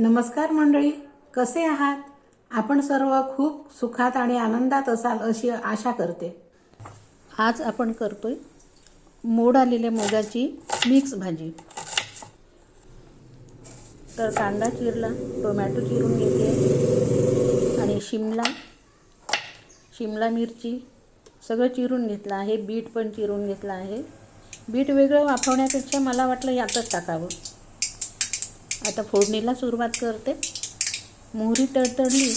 नमस्कार मंडळी कसे आहात? आपण सर्व खूप सुखात आणि आनंदात असाल अशी आशा करते. आज आपण करतोय मोड आलेल्या मोगाची मिक्स भाजी. तर कांदा चिरला टोमॅटो चिरून घेते आणि शिमला शिमला मिरची सगळं चिरून घेतलं आहे बीट पण चिरून घेतलं आहे. बीट वेगळं वाफवण्यापेक्षा मला वाटलं यातच टाकावं. आता फोडणीला सुरुवात करते. मोहरी तडतडली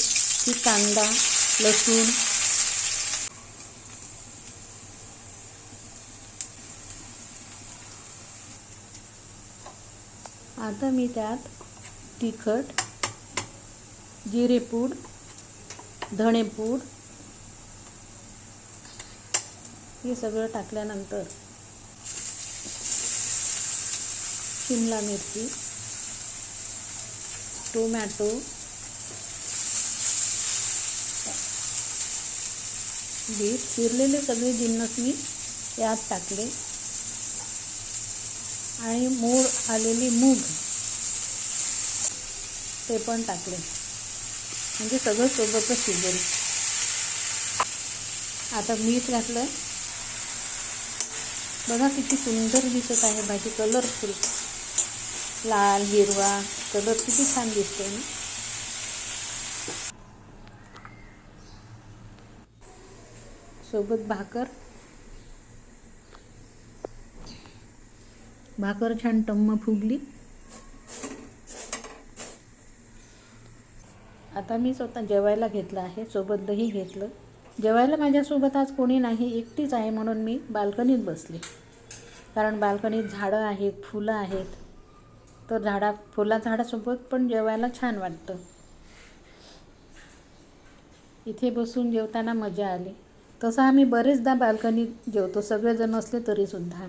की कांदा लसूण. आता मी त्यात तिखट जिरेपूड धणेपूड हे सगळं टाकल्यानंतर शिमला मिरची. टोमॅटो. बीट चिरलेले सगळे जिन्नस मी यात टाकले. आणि मूळ आलेली मूग ते पण टाकले. म्हणजे सगळं सोबतच शिजेल. आता मीठ घातलं. बघा किती सुंदर दिसत आहे. भाजी कलरफुल लाल हिरवा कलर किती छान दिसतोय ना. सोबत भाकर. भाकर छान टम्म फुगली. आता मी स्वतः जेवायला घेतलं आहे सोबत दही घेतलं. जेवायला माझ्यासोबत आज कोणी नाही एकटीच आहे म्हणून मी बाल्कनीत बसले. कारण बाल्कनीत झाडं आहेत फुलं आहेत तर झाडा फुला झाडासोबत पण जेवायला छान वाटतं. इथे बसून जेवताना मजा आली. तसं आम्ही बरेचदा बाल्कनीत जेवतो सगळेजण असले तरीसुद्धा.